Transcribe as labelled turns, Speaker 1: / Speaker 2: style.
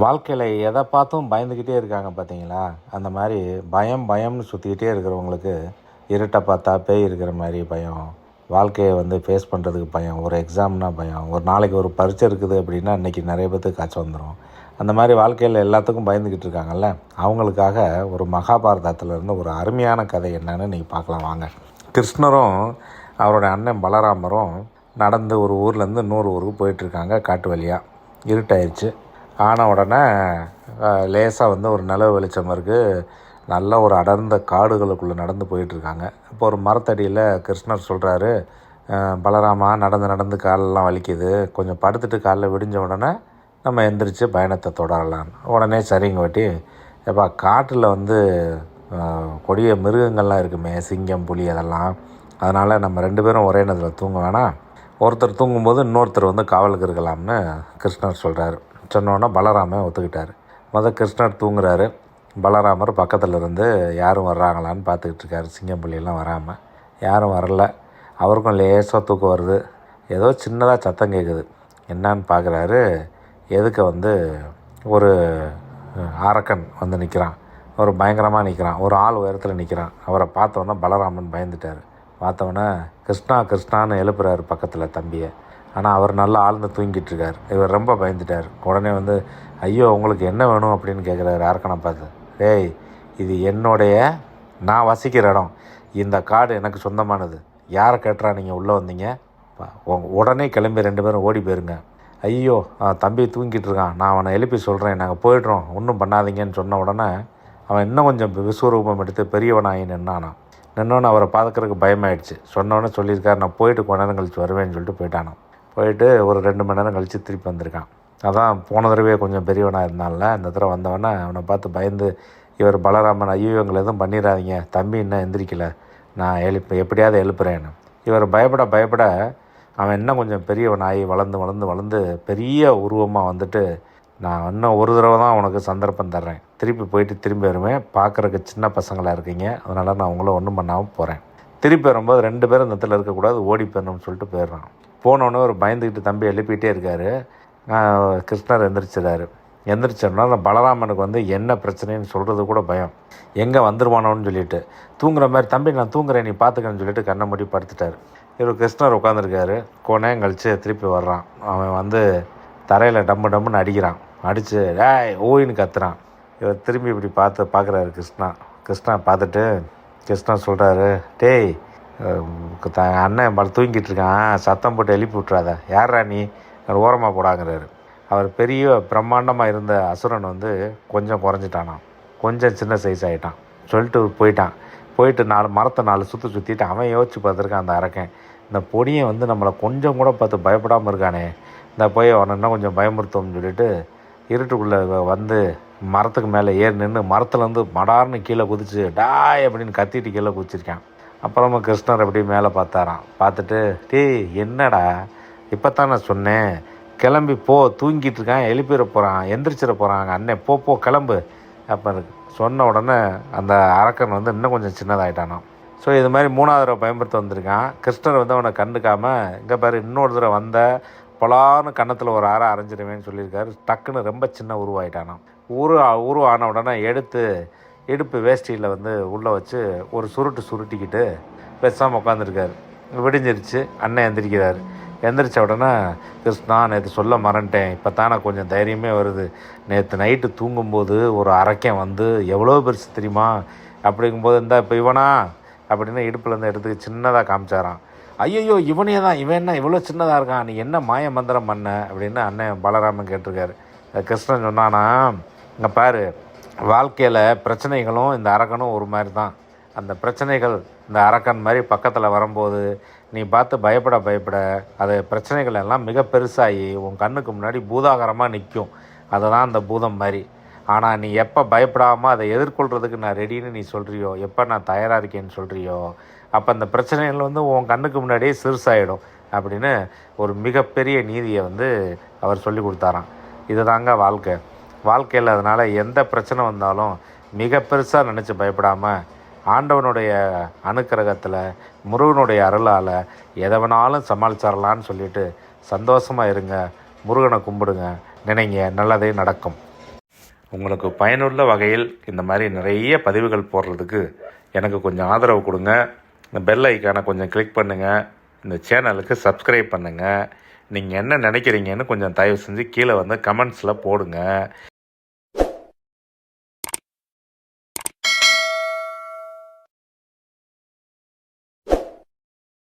Speaker 1: வாழ்க்கையில் எதை பார்த்தும் பயந்துக்கிட்டே இருக்காங்க பார்த்தீங்களா? அந்த மாதிரி பயம் பயம்னு சுற்றிக்கிட்டே இருக்கிறவங்களுக்கு இருட்டை பார்த்தா பேய் இருக்கிற மாதிரி பயம் வாழ்க்கையை வந்து ஃபேஸ் பண்ணுறதுக்கு பயம் ஒரு எக்ஸாம்னா பயம் ஒரு நாளைக்கு ஒரு பரீட்சை இருக்குது அப்படின்னா இன்றைக்கி நிறைய பேர்த்துக்கு காய்ச்சல் வந்துடும் அந்த மாதிரி வாழ்க்கையில் எல்லாத்துக்கும் பயந்துக்கிட்டு இருக்காங்கல்ல? அவங்களுக்காக ஒரு மகாபாரதத்துலேருந்து ஒரு அருமையான கதை என்னன்னு இன்றைக்கி பார்க்கலாம் வாங்க. கிருஷ்ணரும் அவரோட அண்ணன் பலராமரும் நடந்து ஒரு ஊர்லேருந்து இன்னொரு ஊருக்கு போயிட்டுருக்காங்க காட்டு வழியாக இருட்டாயிருச்சு. ஆன உடனே லேசாக வந்து ஒரு நிலவு வெளிச்சம் இருக்குது நல்ல ஒரு அடர்ந்த காடுகளுக்குள்ளே நடந்து போயிட்டுருக்காங்க. இப்போ ஒரு மரத்தடியில் கிருஷ்ணர் சொல்கிறாரு பலராமா நடந்து நடந்து காலெல்லாம் வலிக்குது. கொஞ்சம் படுத்துட்டு காலைல விடிஞ்ச உடனே நம்ம எந்திரிச்சு பயணத்தை தொடரலாம். உடனே சரிங்க வாட்டி. எப்பா காட்டில் வந்து கொடிய மிருகங்கள்லாம் இருக்குமே சிங்கம் புலி அதெல்லாம். அதனால் நம்ம ரெண்டு பேரும் ஒரே நேரத்தில் தூங்க வேணாம். ஒருத்தர் தூங்கும்போது இன்னொருத்தர் வந்து காவலுக்கு இருக்கலாம்னு கிருஷ்ணர் சொல்கிறாரு சொன்னோன்னே பலராமன் ஒத்துக்கிட்டார். மொதல் கிருஷ்ணர் தூங்குறாரு. பலராமர் பக்கத்தில் இருந்து யாரும் வர்றாங்களான்னு பார்த்துக்கிட்டு இருக்காரு சிங்கம் வராமல் யாரும் வரல. அவருக்கும் லேசாக தூக்கம் வருது. ஏதோ சின்னதாக சத்தம் கேட்குது என்னான்னு பார்க்குறாரு எதுக்க வந்து ஒரு அரக்கன் வந்து நிற்கிறான் ஒரு பயங்கரமாக நிற்கிறான் ஒரு ஆள் உயரத்தில் நிற்கிறான் அவரை பார்த்தோன்னே பலராமன் பயந்துட்டார். பார்த்தவொன்னே கிருஷ்ணா கிருஷ்ணான்னு எழுப்புறாரு பக்கத்தில் தம்பியை. ஆனால் அவர் நல்லா ஆழ்ந்து தூங்கிட்டு இருக்கார். இவர் ரொம்ப பயந்துட்டார். உடனே வந்து ஐயோ உங்களுக்கு என்ன வேணும்? அப்படின்னு கேட்குறாரு அரக்கனை பார்த்து. டேய் இது என்னுடைய நான் வசிக்கிற இடம். இந்த காடு எனக்கு சொந்தமானது. யாரை கேட்டுறா நீங்கள் உள்ளே வந்தீங்க? உடனே கிளம்பி ரெண்டு பேரும் ஓடி போயிருங்க. ஐயோ தம்பி தூங்கிட்டு இருக்கான். நான் அவனை எழுப்பி சொல்கிறேன் நாங்கள் போயிடுறோம். ஒன்றும் பண்ணாதீங்கன்னு சொன்ன உடனே அவன் இன்னும் கொஞ்சம் விஸ்வரூபம் எடுத்து பெரியவனாகி நின்னானான் நின்னோன்னு அவரை பார்க்கறதுக்கு பயமாயிடுச்சு. சொன்னோன்னே சொல்லியிருக்காரு நான் போயிட்டு கொஞ்ச நேரம் கழிச்சு வருவேன்னு சொல்லிட்டு போயிட்டானான் போயிட்டு ஒரு ரெண்டு மணி நேரம் கழித்து திருப்பி வந்திருக்கான். அதான் போன தடவையே கொஞ்சம் பெரியவனாக இருந்தால இந்த தடவை வந்தவொடனே அவனை பார்த்து பயந்து இவர் பலராமன் ஐயோ எங்களை எதுவும் பண்ணிடாதீங்க தம்பி இன்னும் எந்திரிக்கல. நான் எழுப்ப எப்படியாவது எழுப்புறேன்னு. இவர் பயப்பட பயப்பட அவன் இன்னும் கொஞ்சம் பெரியவனாகி வளர்ந்து வளர்ந்து வளர்ந்து பெரிய உருவமாக வந்துட்டு நான் இன்னும் ஒரு தடவை தான் உனக்கு சந்தர்ப்பம் தர்றேன். திருப்பி போயிட்டு திரும்பி வருவேன். பார்க்குறக்கு சின்ன பசங்களாக இருக்கீங்க. அதனால் நான் உங்களை ஒன்றும் பண்ணாமல் போகிறேன் திருப்பி வரும்போது ரெண்டு பேரும் இந்த இடத்துல இருக்கக்கூடாது. ஓடி போயிடணும்னு சொல்லிட்டு போயிடுறான். போனோடனே ஒரு பயந்துக்கிட்டு தம்பி எழுப்பிட்டே இருக்காரு. கிருஷ்ணர் எந்திரிச்சிடாரு எந்திரிச்சோன்னா பலராமனுக்கு வந்து என்ன பிரச்சனைன்னு சொல்கிறது கூட பயம். எங்கே வந்துருவானோன்னு சொல்லிட்டு. தூங்குற மாதிரி தம்பி நான் தூங்குறேன் நீ பார்த்துக்கன்னு சொல்லிட்டு கண்ணை மூடி படுத்துட்டாரு. இவர் கிருஷ்ணர் உட்காந்துருக்காரு கோணையம் கழிச்சு திருப்பி வர்றான். அவன் வந்து தரையில் டம்மு டம்முன்னு அடிக்கிறான். அடித்து ஏய் ஓயின்னு கத்துறான். இவர் திரும்பி இப்படி பார்த்து பார்க்குறாரு கிருஷ்ணா. கிருஷ்ணா பார்த்துட்டு கிருஷ்ணா சொல்கிறாரு டேய் அண்ணன் பல தூங்கிட்டு இருக்கான். சத்தம் போட்டு எழுப்பி விட்றாத யாரா நீ? ஓரமாக போடாங்கிறாரு. அவர் பெரிய பிரம்மாண்டமாக இருந்த அசுரன் வந்து கொஞ்சம் குறைஞ்சிட்டானாம். கொஞ்சம் சின்ன சைஸ் ஆகிட்டான் சொல்லிட்டு போயிட்டான். போயிட்டு நாலு மரத்தை நாலு சுற்றி சுற்றிட்டு அவன் யோசிச்சு பார்த்துருக்கான் அந்த அரக்கன். இந்த பொடியை வந்து நம்மளை கொஞ்சம் கூட பார்த்து பயப்படாமல் இருக்கானே. இந்த போய் அவனை இன்னும் கொஞ்சம் பயமுறுத்தோம்னு சொல்லிட்டு இருட்டுக்குள்ளே வந்து மரத்துக்கு மேலே ஏறி நின்று மரத்துலேருந்து மடார்னு கீழே குதிச்சு டாய் அப்படின்னு கத்திட்டு கீழே குதிச்சிருக்கான். அப்புறமா கிருஷ்ணர் அப்படியே மேலே பார்த்தாராம். பார்த்துட்டு டேய் என்னடா? இப்போ தான் நான் சொன்னேன். கிளம்பி போ. தூங்கிட்டு இருக்கான். எழுப்பிட போகிறான் எந்திரிச்சிட போகிறாங்க அண்ணன் போ போ கிளம்பு. அப்போ சொன்ன உடனே அந்த அரக்கன் வந்து இன்னும் கொஞ்சம் சின்னதாகிட்டானான் ஸோ இது மாதிரி மூணாவது தடவை பயன்படுத்த வந்திருக்கான். கிருஷ்ணர் வந்து அவனை கண்டுக்காமல் இங்கே பாரு இன்னொரு தடவை வந்த பொலான்னு கன்னத்தில் ஒரு அரை அரைஞ்சிடுவேன்னு சொல்லியிருக்காரு. டக்குன்னு ரொம்ப சின்ன உருவாயிட்டானான் உரு உருவான உடனே எடுத்து இடுப்பு வேஷ்டியில் வந்து உள்ளே வச்சு ஒரு சுருட்டு சுருட்டிக்கிட்டு பேசாமல் உட்காந்துருக்காரு விடிஞ்சிருச்சு அண்ணன் எந்திரிக்கிறாரு. எந்திரிச்ச உடனே கிருஷ்ணா நேற்று சொல்ல மறந்துட்டேன். இப்போ தானே கொஞ்சம் தைரியமே வருது. நேற்று நைட்டு தூங்கும்போது ஒரு அரைக்கன் வந்து எவ்வளோ பெருசு தெரியுமா? அப்படிங்கும்போது இந்த இப்போ இவனா? அப்படின்னு இடுப்புலேருந்து எடுத்து சின்னதாக காமிச்சாராம். ஐயோ இவனே தான். இவன் என்ன இவ்வளோ சின்னதாக இருக்கான்? நீ என்ன மாய மந்திரம் பண்ண? அப்படின்னு அண்ணன் பலராமன் கேட்டிருக்காரு. கிருஷ்ணன் சொன்னானா இங்கே பாரு வாழ்க்கையில் பிரச்சனைகளும் இந்த அரக்கனும் ஒரு மாதிரி தான் அந்த பிரச்சனைகள் இந்த அரக்கன் மாதிரி பக்கத்தில் வரும்போது நீ பார்த்து பயப்பட பயப்பட அது பிரச்சனைகள் எல்லாம் மிக பெருசாகி உன் கண்ணுக்கு முன்னாடி பூதாகரமாக நிற்கும் அதுதான் அந்த பூதம் மாதிரி. ஆனால் நீ எப்போ பயப்படாமல் அதை எதிர்கொள்கிறதுக்கு நான் ரெடின்னு நீ சொல்கிறியோ எப்போ நான் தயாராக இருக்கேன்னு சொல்கிறியோ அப்போ அந்த பிரச்சனைகள் வந்து உன் கண்ணுக்கு முன்னாடியே சிறுசாயிடும் அப்படின்னு ஒரு மிகப்பெரிய நீதியை வந்து அவர் சொல்லி கொடுத்தாராம். இதுதாங்க வாழ்க்கை. வாழ்க்கையில் அதனால் எந்த பிரச்சனை வந்தாலும் மிக பெருசாக நினச்சி பயப்படாமல் ஆண்டவனுடைய அனுக்கிரகத்தில் முருகனுடைய அருளால் எதை வேணாலும் சமாளிச்சிடலான்னு சொல்லிட்டு சந்தோஷமாக இருங்க. முருகனை கும்பிடுங்க. நினைங்க. நல்லதே நடக்கும். உங்களுக்கு பயனுள்ள வகையில் இந்த மாதிரி நிறைய பதிவுகள் போடுறதுக்கு எனக்கு கொஞ்சம் ஆதரவு கொடுங்க. இந்த பெல் ஐக்கானை கொஞ்சம் கிளிக் பண்ணுங்கள் இந்த சேனலுக்கு சப்ஸ்கிரைப் பண்ணுங்கள் நீங்கள் என்ன நினைக்கிறீங்கன்னு கொஞ்சம் தயவு செஞ்சு கீழே வந்து கமெண்ட்ஸில் போடுங்க.